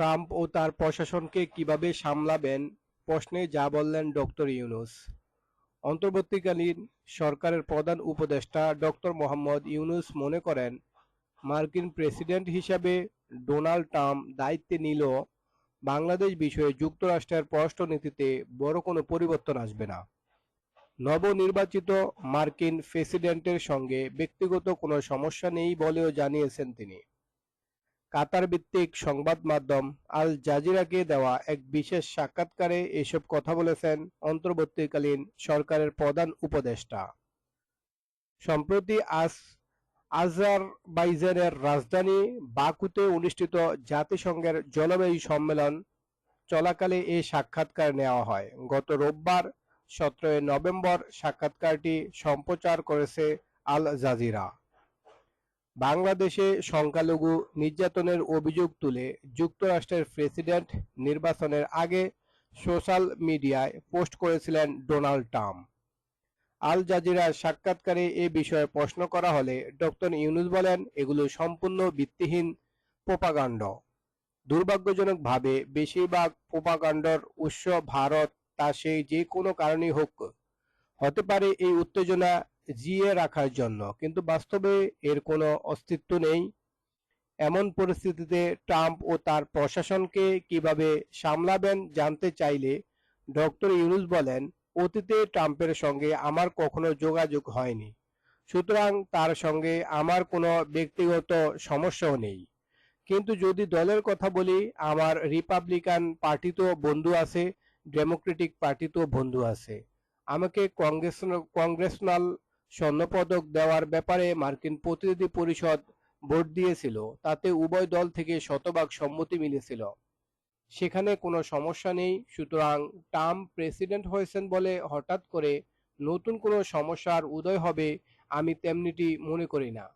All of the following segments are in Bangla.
ট্রাম্প ও তার প্রশাসনকে কীভাবে সামলাবেন প্রশ্নে যা বললেন ডক্টর ইউনুস। অন্তর্বর্তীকালীন সরকারের প্রধান উপদেষ্টা ডক্টর মোহাম্মদ ইউনুস মনে করেন, মার্কিন প্রেসিডেন্ট হিসাবে ডোনাল্ড ট্রাম্প দায়িত্বে নিলেও বাংলাদেশ বিষয়ে যুক্তরাষ্ট্রের পররাষ্ট্রনীতিতে বড় কোনো পরিবর্তন আসবে না। নবনির্বাচিত মার্কিন প্রেসিডেন্টের সঙ্গে ব্যক্তিগত কোনো সমস্যা নেই বলেও জানিয়েছেন তিনি। কাতার ভিত্তিক সংবাদ মাধ্যম আল জাজিরাকে দেওয়া এক বিশেষ সাক্ষাৎকারে এসব কথা বলেছেন অন্তর্বর্তীকালীন সরকারের প্রধান উপদেষ্টা। সম্প্রতি আজ আজারবাইজানের রাজধানী বাকুতে অনুষ্ঠিত জাতিসংঘের জলবায়ু সম্মেলন চলাকালে এই সাক্ষাৎকার নেওয়া হয়। গত রোববার সতেরোই নভেম্বর সাক্ষাৎকারটি সম্প্রচার করেছে আল জাজিরা। বাংলাদেশে সংখ্যালঘু নির্যাতনের অভিযোগ তুলে যুক্তরাষ্ট্রের প্রেসিডেন্ট নির্বাচনের আগে সোশ্যাল মিডিয়ায় পোস্ট করেছিলেন ডোনাল্ড ট্রাম্প। আল জাজিরার সাক্ষাৎকারে এ বিষয়ে প্রশ্ন করা হলে ডক্টর ইউনুস বলেন, এগুলো সম্পূর্ণ ভিত্তিহীন প্রোপাগান্ড। দুর্ভাগ্যজনকভাবে বেশিরভাগ প্রোপাগান্ডর উৎস ভারত, তা সেই যে কোনো কারণেই হোক। হতে পারে এই উত্তেজনা জিয়ে রাখার জন্য। কিন্তু বাস্তবে এর কোনো অস্তিত্ব নেই। এমন পরিস্থিতিতে ট্রাম্প ও তার প্রশাসনকে কীভাবে সামলাবেন জানতে চাইলে ডক্টর ইউনুস বলেন, অতীতে ট্রাম্পের সঙ্গে আমার কখনো যোগাযোগ হয়নি। সুতরাং তার সঙ্গে আমার কোনো ব্যক্তিগত সমস্যাও নেই। কিন্তু যদি দলের কথা বলি, আমার রিপাবলিকান পার্টিতেও বন্ধু আছে, ডেমোক্রেটিক পার্টিতেও বন্ধু আছে। আমাকে কংগ্রেস, কংগ্রেসনাল স্বর্ণপদক দেওয়ার ব্যাপারে মার্কিন প্রতিনিধি পরিষদ ভোট দিয়েছিল, তাতে উভয় দল থেকে শতভাগ সম্মতি মিলেছিল। সেখানে কোনো সমস্যা নেই, সুতরাং ট্রাম্প প্রেসিডেন্ট হয়েছেন বলে হঠাৎ করে নতুন কোনো সমস্যার উদয় হবে আমি তেমনিটি মনে করি না।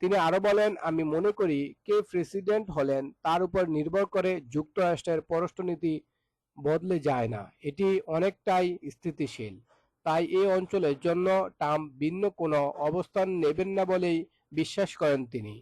তিনি আরও বলেন, আমি মনে করি কে প্রেসিডেন্ট হলেন তার উপর নির্ভর করে যুক্তরাষ্ট্রের পররাষ্ট্রনীতি বদলে যায় না। এটি অনেকটাই স্থিতিশীল। তাই এই অঞ্চলের জন্য ট্রাম্প ভিন্ন কোনো অবস্থান নেবেন না বলেই বিশ্বাস করেন তিনি।